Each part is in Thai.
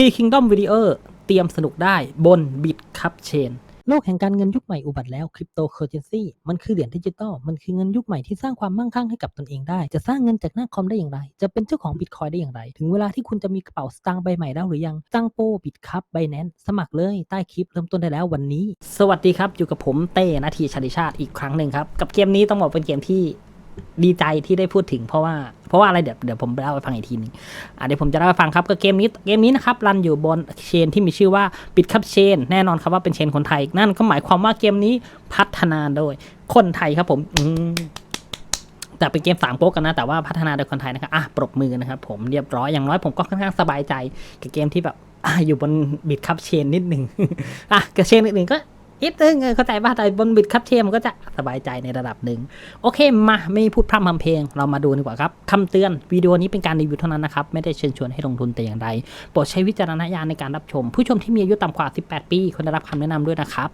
ทีคิงดอมวิดีโอเตรียมสนุกได้บนบิตคับเชนโลกแห่งการเงินยุคใหม่อุบัติแล้วคริปโตเคอร์เรนซีมันคือเหรียญดิจิตอลมันคือเงินยุคใหม่ที่สร้างความมั่งคั่งให้กับตนเองได้ จะสร้างเงินจากหน้าคอมได้อย่างไร จะเป็นเจ้าของบิตคอยได้อย่างไร ถึงเวลาที่คุณจะมีกระเป๋าสตางค์ใบใหม่แล้วหรือยังตั้งโปบิตคับไบแนนสมัครเลยใต้คลิปเริ่มต้นได้แล้ววันนี้ สวัสดีครับอยู่กับผมเต้นาทีชาติชาติอีกครั้งหนึ่งครับกับเกมนี้ต้องบอกเป็นเกมที่ ดีใจที่ได้พูดถึงเพราะว่าเพราะว่าอะไรเดี๋ยวเดี๋ยวผมไปเล่าให้ฟังอีกทีนึงอะเดี๋ยวผมจะเล่าให้ฟังครับก็เกมนี้เกมนี้นะครับรันอยู่บนเชนที่มีชื่อว่าบิตคับเชน แน่นอนครับว่าเป็นเชนคนไทย นั่นก็หมายความว่าเกมนี้พัฒนาโดยคนไทยครับผมอืแต่เป็นเกมสามก๊กกันนะ แต่ว่าพัฒนาโดยคนไทยนะครับอะปรบมือนะครับผมเรียบร้อยอย่างน้อยผมก็ค่อนข้างสบายใจกับเกมที่แบบอะอยู่บนบิตคับเชนนิดหนึ่งอะกับเชนอื่นๆก็ นิดนึงเออเข้าใจป่ะแต่บนบิดคับเชมมันก็จะสบายใจในระดับหนึ่ง โอเคมาไม่พูดพร่ำทำเพลง เรามาดูดีกว่าครับคำเตือนวิดีโอนี้เป็นการรีวิวเท่านั้นนะครับ ไม่ได้เชิญชวนให้ลงทุนแต่อย่างใดโปรดใช้วิจารณญาณในการรับชม ผู้ชมที่มีอายุต่ำกว่า 18 ปีควรได้รับคำแนะนำด้วยนะครับ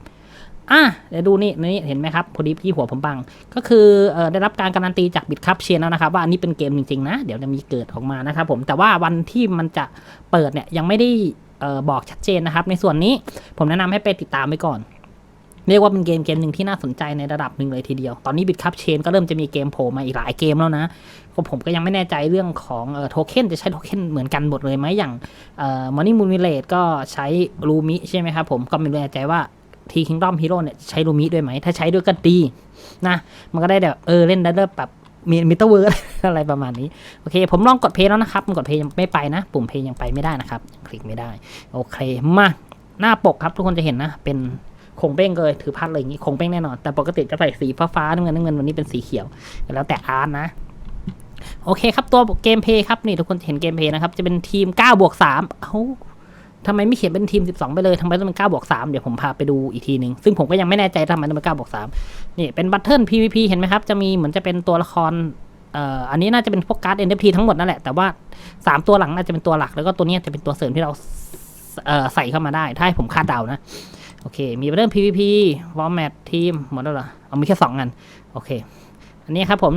อะเดี๋ยวดูนี่นี่เห็นไหมครับพอดีที่หัวผมบัง ก็คือออได้รับการการันตีจากบิดคับเชนแล้วนะครับ ว่าอันนี้เป็นเกมจริงๆนะ เดี๋ยวจะมีเกิดออกมานะครับผมแต่ว่าวันที่มันจะเปิดเนี่ยยังไม่ได้ออบอกชัดเจนนะครับ ในส่วนนี้ผมแนะนำให้ไปติดตามไว้ก่อน เรียกว่าเป็นเกมเกมหนึ่งที่น่าสนใจในระดับหนึ่งเลยทีเดียว ตอนนี้บิตคัพเชนก็เริ่มจะมีเกมโผล่มาอีกหลายเกมแล้วนะผมก็ยังไม่แน่ใจเรื่องของโทเค็นจะใช้โทเค็นเหมือนกันหมดเลยไหมอย่างเอ่อมันนี่มูนวิเลตก็ใช้รูมิใช่ไหมครับผมก็ไม่แน่ใจว่าทีคิงดอมฮีโร่เนี่ยใช้รูมิด้วยไหม ถ้าใช้ด้วยก็ดีนะมันก็ได้แบบเออเล่นได้แบบมีมิเตอร์เวิร์อะไรประมาณนี้ โอเค ผมลองกดเพย์แล้วนะครับมันกดเพย์ยังไม่ไปนะ ปุ่มเพย์ยังไปไม่ได้นะครับ คลิกไม่ได้ โอเค มา หน้าปกครับทุกคนจะเห็นนะ เป็น คงเป้งเลยถือพัดเลยอย่างนี้คงเป้งแน่นอน แต่ปกติจะใส่สีฟ้าฟ้าๆน้ำเงินน้ำเงินวันนี้เป็นสีเขียวแล้วแต่อาร์ตนะโอเคครับตัวเกมเพย์ครับนี่ทุกคนเห็นเกมเพย์นะครับจะเป็นทีม9บวก3เอ้าทำไมไม่เขียนเป็นทีม 12 ไปเลยทำไมต้องเป็น9บวก3เดี๋ยวผมพาไปดูอีกทีหนึ่งซึ่งผมก็ยังไม่แน่ใจทำไมต้องเป็น9บวก3นี่เป็นบัตเทิล PVP เห็นไหมครับ จะมีเหมือนจะเป็นตัวละครเอ่ออันนี้น่าจะเป็นพวกการ์ด NFT ทั้งหมดนั่นแหละ แต่ว่าสามตัวหลังน่าจะเป็นตัวหลัก แล้วก็ตัวนี้จะเป็นตัวเสริมที่เราเอ่อใส่เข้ามาได้ ถ้าให้ผมคาดเดานะ โอเค มีเรื่อง PVP Format ทีมหมดแล้วเหรอ เอามีแค่สองอัน โอเค อันนี้ครับผม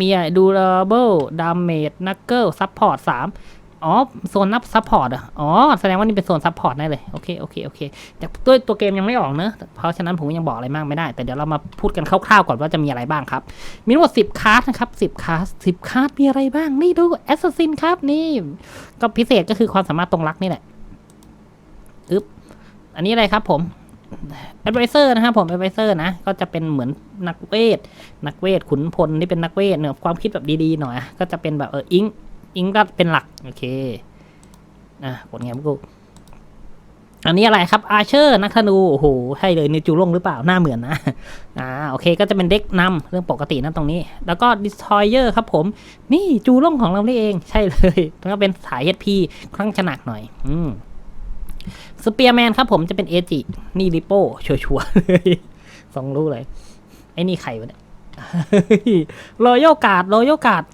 มี Durable Damage Knuckle Support 3อ๋อ โซนนับ Support อ๋อ แสดงว่านี่เป็นโซน Support แน่เลย โอเค โอเค โอเค แต่ตัวตัวเกมยังไม่ออกเนอะ เพราะฉะนั้นผมยังบอกอะไรมากไม่ได้ แต่เดี๋ยวเรามาพูดกันคร่าวๆก่อนว่าจะมีอะไรบ้างครับ มีทั้งหมด10คลาสนะครับ10คลาส10คลาสมีอะไรบ้าง นี่ดู Assassin ครับ นี่ ก็พิเศษก็คือความสามารถตรงรักนี่แหละ อึ๊บ อันนี้อะไรครับผม advisor นะครับผม advisor นะ ก็จะเป็นเหมือนนักเวท นักเวทขุนพลที่เป็นนักเวทเนี่ยความคิดแบบดีๆหน่อย ก็จะเป็นแบบเอออิงอิงก็เป็นหลัก โอเคอะกดไงพวกกูอันนี้อะไรครับอาเชอร์นักธนูโอ้โหใช่เลยในจูลงหรือเปล่าหน้าเหมือนนะอ่าโอเคก็จะเป็นเด็กนำเรื่องปกตินะตรงนี้ แล้วก็ destroyer ครับผม นี่จูลงของเรานี่เองใช่เลยแล้วก็เป็นสาย HP ครั้งจะหนักหน่อย อืม สเปียร์แมนครับผมจะเป็นเอจินี่ริโป้ชัวร์ๆเลยสองรู้เลย ไอ้นี่ใครวะเนี่ยรอยัลการ์ดรอยัลการ์ด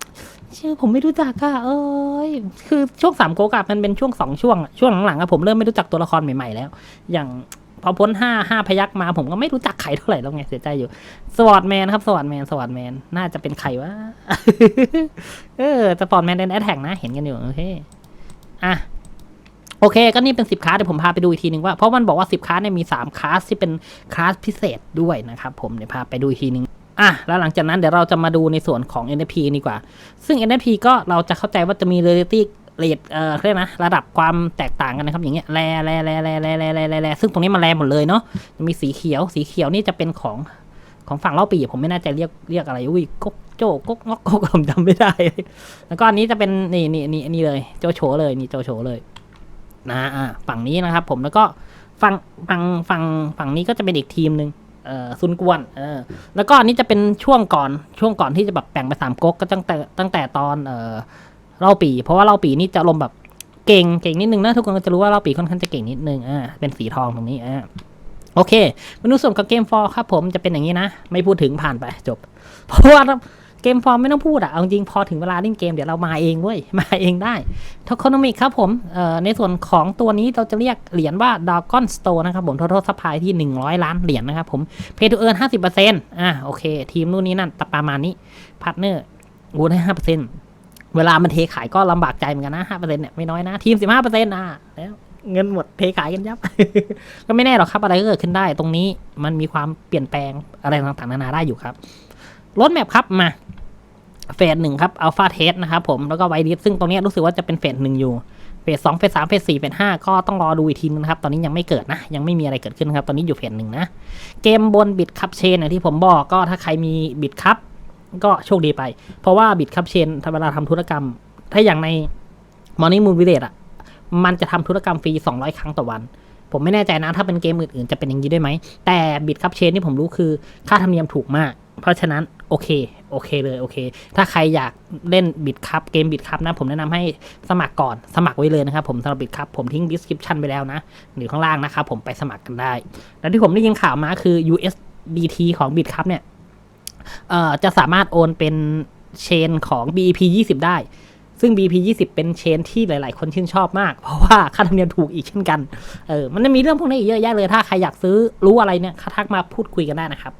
ชื่อผมไม่รู้จักอะเอ้ยคือช่วงสามโกกามันเป็นช่วงสองช่วงอะช่วงหลังๆอะผมเริ่มไม่รู้จักตัวละครใหม่ๆแล้ว อย่างพอพ้นห้าห้าพยักมาผมก็ไม่รู้จักใครเท่าไหร่แล้วไงเสียใจอยู่ สวอตแมนครับสวอตแมนสวอตแมนน่าจะเป็นใครวะเออสปอร์ตแมนเดนแอทแทกนะเห็นกันอยู่โอเคอะ โอเค ก็นี่เป็น 10คลาสเดี๋ยวผมพาไปดูอีกทีหนึ่งว่าเพราะมันบอกว่า 10คลาสเนี่ยมี3คลาสที่เป็นคลาสพิเศษด้วยนะครับผมเดี๋ยวพาไปดูอีกทีนึงอะแล้วหลังจากนั้นเดี๋ยวเราจะมาดูในส่วนของ NFT ดีกว่า ซึ่ง NFT ก็เราจะเข้าใจว่าจะมี reality rate เอ่อเรียกนะ ระดับความแตกต่างกันนะครับ อย่างเงี้ยแร่แร่แร่แร่แร่แร่แร่แรแรซึ่งตรงนี้มันแร่หมดเลยเนาะจะมีสีเขียว สีเขียวนี่จะเป็นของของฝั่งเล่าปีผมไม่น่ใจะเรียกเรียกอะไรอุ้ยก๊กโจก๊กงอกก๊กผมจำไม่ได้ แล้วก็อันนี้จะเป็นนี่นี่นี่นี่เลย โจโฉเลยนี่โจโฉเลย นะฝั่งนี้นะครับผมแล้วก็ฝั่งฝั่งฝั่งฝั่งนี้ก็จะเป็นอีกทีมหนึ่งเออซุนกวนเออแล้วก็อันนี้จะเป็นช่วงก่อนช่วงก่อนที่จะแบบแบ่งไปสามก๊กก็ตั้งแต่ตั้งแต่ตอนเออเล่าปี เพราะว่าเล่าปีนี่จะลมแบบเก่งเก่งนิดนึงนะทุกคนก็จะรู้ว่าเล่าปีค่อนข้างจะเก่งนิดนึงอ่าเป็นสีทองตรงนี้อ่าโอเคมาดูส่วนของเกมฟอร์ครับผมจะเป็นอย่างนี้นะ ไม่พูดถึงผ่านไปจบ เพราะว่า เกมฟอร์มไม่ต้องพูดอะเอาจริงพอถึงเวลาเล่นเกมเดี๋ยวเรามาเองเว้ย มาเองได้ท o ค o นมิกครับผมในส่วนของตัวนี้เราจะเรียกเหรียญว่า Dragon Store นะครับผม total supply ที่ 100 ล้านเหรียญนะครับผม pay to earn 50%อะโอเค ทีมนู่นนี่นั่นตประมาณนี้พาร์ทเนอร์กูดได้5%เปอร์เซ็นต์เวลามันเทขายก็ลำบากใจเหมือนกันนะ5%เปอร์เซ็นต์เนี่ยไม่น้อยนะ ทีม15%อะแล้วเงินหมดเทขายกันยับ ก็ไม่แน่หรอกครับอะไรก็เกิดขึ้นได้ ตรงนี้มันมีความเปลี่ยนแปลงอะไรต่างๆนานาได้อยู่ครับรถแมพครับมา เฟสหนึ่งครับอัลฟาเทสนะครับผมแล้วก็ไวดิสซึ่งตรงนี้รู้สึกว่าจะเป็นเฟสหนึ่งอยู่เฟสสองเฟสสามเฟสสี่เฟสห้าก็ต้องรอดูอีกทีนึงนะครับ ตอนนี้ยังไม่เกิดนะ ยังไม่มีอะไรเกิดขึ้นนครับ ตอนนี้อยู่เฟสหนึ่งนะ เกมบนบิดคัพเชนอย่างที่ผมบอกก็ถ้าใครมีบิดคัพก็โชคดีไป เพราะว่าบิดคัพเชนเวลาทำธุรกรรม ถ้าอย่างใน Morning Moon Village อะมันจะทำธุรกรรมฟรี 200 ครั้งต่อวัน ผมไม่แน่ใจนะ ถ้าเป็นเกมอื่นๆ จะเป็นอย่างนี้ด้วยไหม แต่บิดคัพเชนที่ผมรู้คือค่าธรรมเนียมถูกมาก เพราะฉะนั้นโอเค โอเคเลยโอเค ถ้าใครอยากเล่นบิดคัพเกมบิดคัพนะผมแนะนำให้สมัครก่อนสมัครไว้เลยนะครับผมสำหรับบิดคัพผมทิ้ง description ไปแล้วนะหรือข้างล่างนะครับผมไปสมัครกันได้ แล้วที่ผมได้ยินข่าวมาคือ USDT ของบิดคัพเนี่ยเอ่อจะสามารถโอนเป็นเชนของ BEP 20 ได้ ซึ่ง BP 20 เป็นเชนที่หลาย ๆ คนชื่นชอบมาก เพราะว่าค่าธรรมเนียมถูกอีกเช่นกัน เออ มันจะมีเรื่องพวกนี้อีกเยอะแยะเลย ถ้าใครอยากซื้อรู้อะไรเนี่ยทักมาพูดคุยกันได้นะครับ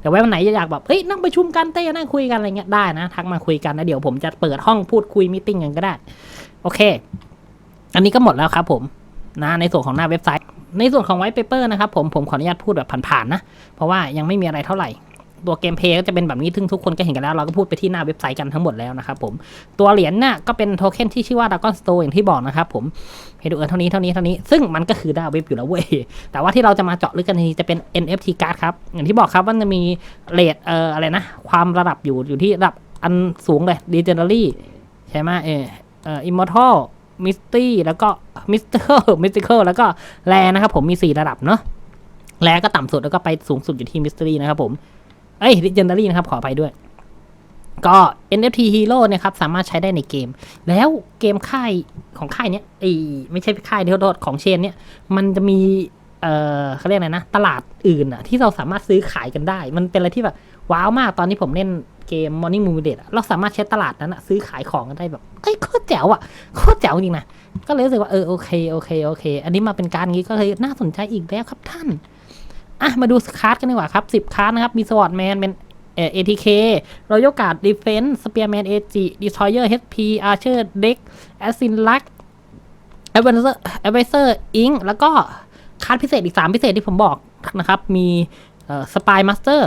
แต่ว่าวันไหนอยากแบบเฮ้ยนั่งประชุมกันเต้นั่งคุยกันอะไรเงี้ยได้นะทักมาคุยกันนะเดี๋ยวผมจะเปิดห้องพูดคุยมิ팅กันก็ได้โอเค อันนี้ก็หมดแล้วครับผมนะในส่วนของหน้าเว็บไซต์ ในส่วนของไวท์เปเปอร์นะครับผมผมขออนุญาตพูดแบบผ่านๆนะ เพราะว่ายังไม่มีอะไรเท่าไหร่ ตัวเกมเพย์ก็จะเป็นแบบนี้ซึ่งทุกคนก็เห็นกันแล้ว เราก็พูดไปที่หน้าเว็บไซต์กันทั้งหมดแล้วนะครับผม ตัวเหรียญน่ะก็เป็นโทเค็นที่ชื่อว่า Dragon Store อย่างที่บอกนะครับผมให้ดูเออเท่านี้เท่านี้เท่านี้ซึ่งมันก็คือดาเว็บอยู่แล้วเว้ย แต่ว่าที่เราจะมาเจาะลึกกันนี้จะเป็น NFT card ครับ อย่างที่บอกครับว่าจะมีเรทเอ่ออะไรนะ ความระดับอยู่อยู่ที่ระดับอันสูงเลย Legendary ใช่ไหมเออเอ่อ Immortal Misty แล้วก็ Mystical Mystical แล้วก็แรนะครับผมมี 4 ระดับเนาะแรก็ต่ำสุดแล้วก็ไปสูงสุดอยู่ที่ Mystery นะครับผม เอ้ย Legendary นะครับ ขอไปด้วย ก็ NFT Hero เนะครับ สามารถใช้ได้ในเกม แล้วเกมค่ายของค่ายเนี้ยไอ้ไม่ใช่ค่ายเดโทษของเชนเนี่ยมันจะมี เอ่อเขาเรียกอะไรนะ ตลาดอื่นอะที่เราสามารถซื้อขายกันได้ มันเป็นอะไรที่แบบ ว้าวมากตอนที่ผมเล่นเกม Morning Moon Village เราสามารถใช้ตลาดนั้นอะซื้อขายของกันได้แบบเอ้ยโคตรแจ๋วอะโคตรแจ๋วจริงนะก็เลยรู้สึกว่าเออโอเคโอเคโอเค อันนี้มาเป็นการงี้ก็เลยน่าสนใจอีกแล้วครับท่าน อะ มาดูคาร์ดกันดีกว่าครับ 10 คาร์ดนะครับ มีสวอตแมนเป็นเอ่อ ATK Royal Guard Defense Spearman AG Destroyer HP Archer Deck Assin Luck Advisor Advisor Ink แล้วก็คาร์ดพิเศษอีก 3 พิเศษที่ผมบอกนะครับ มีเอ่อ Spy Master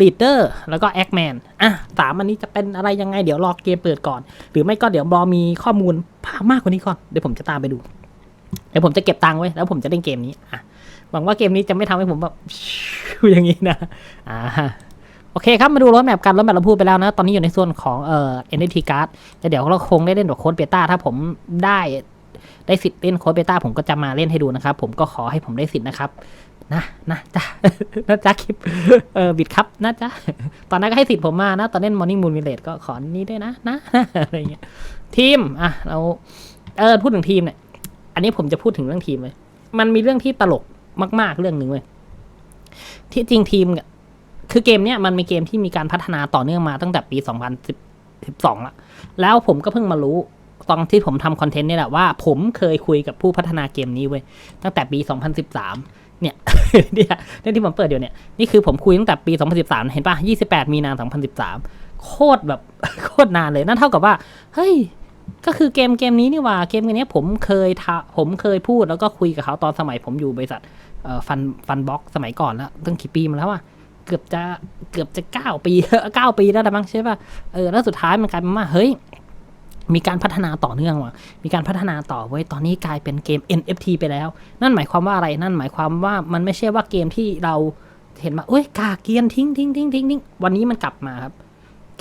Leader แล้วก็ Eggman อะสามอันนี้จะเป็นอะไรยังไง เดี๋ยวรอเกมเปิดก่อน หรือไม่ก็เดี๋ยวรอมีข้อมูลมากกว่านี้ก่อน เดี๋ยวผมจะตามไปดู เดี๋ยวผมจะเก็บตังค์ไว้แล้วผมจะเล่นเกมนี้อะหวังว่าเกมนี้จะไม่ทำให้ผมแบบอย่างนี้นะอ่าโอเคครับ มาดูรถแมพกันรถแมพเราพูดไปแล้วนะ ตอนนี้อยู่ในส่วนของเอ่อ NFT card แต่เดี๋ยวเราคงได้เล่นแบบโค้ดเบต้าถ้าผมได้ได้สิทธิ์เล่นโค้ดเบต้าผมก็จะมาเล่นให้ดูนะครับ ผมก็ขอให้ผมได้สิทธิ์นะครับ นะนะจ้ะนะจ๊ะคลิปเออบิดครับนะจ๊ะตอนนั้นก็ให้สิทธิ์ผมมานะ ตอนเล่น Morning Moon Village ก็ขอนี้ด้วยนะนะอะไรเงี้ยทีมอะเราเออพูดถึงทีมเนี่ย อันนี้ผมจะพูดถึงเรื่องทีมเลยมันมีเรื่องที่ตลกมาก ๆ เรื่องหนึ่งเว้ยที่จริงทีมคือเกมเนี้ยมันมีเกมที่มีการพัฒนาต่อเนื่องมาตั้งแต่ปี 2012ละแล้วผมก็เพิ่งมารู้ตอนที่ผมทำคอนเทนต์นี่แหละว่าผมเคยคุยกับผู้พัฒนาเกมนี้เว้ยตั้งแต่ปี 2013 เนี่ยเนี่ยเนี่ที่ผมเปิดอยู่เนี่ยนี่คือผมคุยตั้งแต่ปี 2013 เห็นป่ะ28 มีนา 2013 โคตรแบบโคตรนานเลยนั่นเท่ากับว่า เฮ้ย ก็คือเกมเกมนี้นี่ว่าเกมเกมนี้ผมเคยทะผมเคยพูดแล้วก็คุยกับเขาตอนสมัยผมอยู่บริษัทฟันฟันบ็อกสมัยก่อนแล้วตั้งกี่ปีมาแล้วอะเกือบจะเกือบจะเก้าปีเก้าปีแล้วนะมั้งใช่ป่ะเออแล้วสุดท้ายมันกลายเป็นว่าเฮ้ยมีการพัฒนาต่อเนื่องว่ะ มีการพัฒนาต่อเว้ย ตอนนี้กลายเป็นเกม NFT ไปแล้ว นั่นหมายความว่าอะไร นั่นหมายความว่ามันไม่ใช่ว่าเกมที่เราเห็นว่าเอ้ยกาเกียนทิ้งทิ้งทิ้งทิ้งทิ้งวันนี้มันกลับมาครับ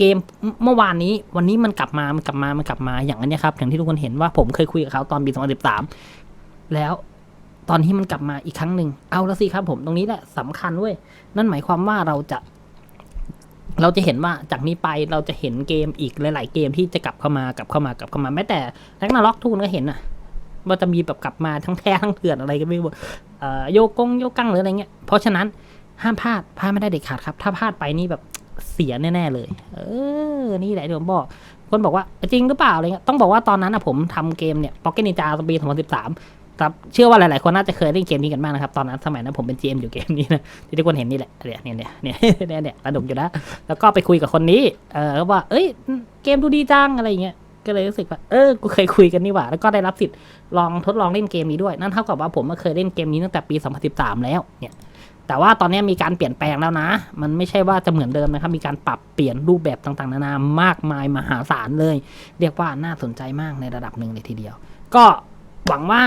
เกมเมื่อวานนี้วันนี้มันกลับมา มันกลับมา มันกลับมาอย่างอันเนี้ครับ อย่างที่ทุกคนเห็นว่าผมเคยคุยกับเขาตอนปี 2013 แล้วตอนที่มันกลับมาอีกครั้งหนึ่งเอาละสิครับผมตรงนี้แหละสำคัญเว้ย นั่นหมายความว่าเราจะ เราจะเห็นว่าจากนี้ไปเราจะเห็นเกมอีกหลาย ๆ เกมที่จะกลับเข้ามากลับเข้ามากลับเข้ามาแม้แต่แร็กนาล็อกทุกคนก็เห็นนะว่าจะมีแบบกลับมาทั้งแท้ทั้งเถื่อนอะไรก็ไม่รู้เอ่อโยกงโยกังหรืออะไรเงี้ยเพราะฉะนั้นห้ามพลาดพลาดไม่ได้เด็ดขาดครับ ถ้าพลาดไปนี่แบบ เสียแน่ๆเลย เออ นี่แหละที่ผมบอก คนบอกว่าจริงหรือเปล่าอะไรเงี้ย ต้องบอกว่าตอนนั้นอะผมทำเกมเนี่ย Pocket Ninja ปี2013ครับ เชื่อว่าหลายๆคนน่าจะเคยเล่นเกมนี้กันบ้างนะครับ ตอนนั้นสมัยนั้นผมเป็น GM อยู่เกมนี้นะที่ทุกคนเห็นนี่แหละ เนี่ยเนี่ยเนี่ยเนี่ยเนี่ยสนุกอยู่นะ แล้วก็ไปคุยกับคนนี้ เออว่า เอ้ย เกมดูดีจังอะไรเงี้ยก็เลยรู้สึกว่า เออ กูเคยคุยกันนี่หว่า แล้วก็ได้รับสิทธิ์ลองทดลองเล่นเกมนี้ด้วย นั่นเท่ากับว่าผมเคยเล่นเกมนี้ตั้งแต่ปี 2013 แล้ว เนี่ย แต่ว่าตอนนี้มีการเปลี่ยนแปลงแล้วนะ มันไม่ใช่ว่าจะเหมือนเดิมนะครับ มีการปรับเปลี่ยนรูปแบบต่างๆ นานามากมายมหาศาลเลย เรียกว่าน่าสนใจมากในระดับหนึ่งเลยทีเดียว ก็หวังว่า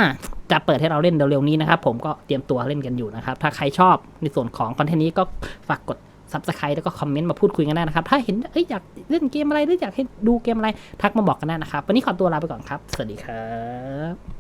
จะเปิดให้เราเล่นเร็วๆนี้นะครับ ผมก็เตรียมตัวเล่นกันอยู่นะครับ ถ้าใครชอบในส่วนของคอนเทนต์นี้ก็ฝากกด subscribe แล้วก็คอมเมนต์มาพูดคุยกันได้นะครับ ถ้าเห็นเอ้ยอยากเล่นเกมอะไรหรืออยากให้ดูเกมอะไรทักมาบอกกันได้นะครับ วันนี้ขอตัวลาไปก่อนครับ สวัสดีครับ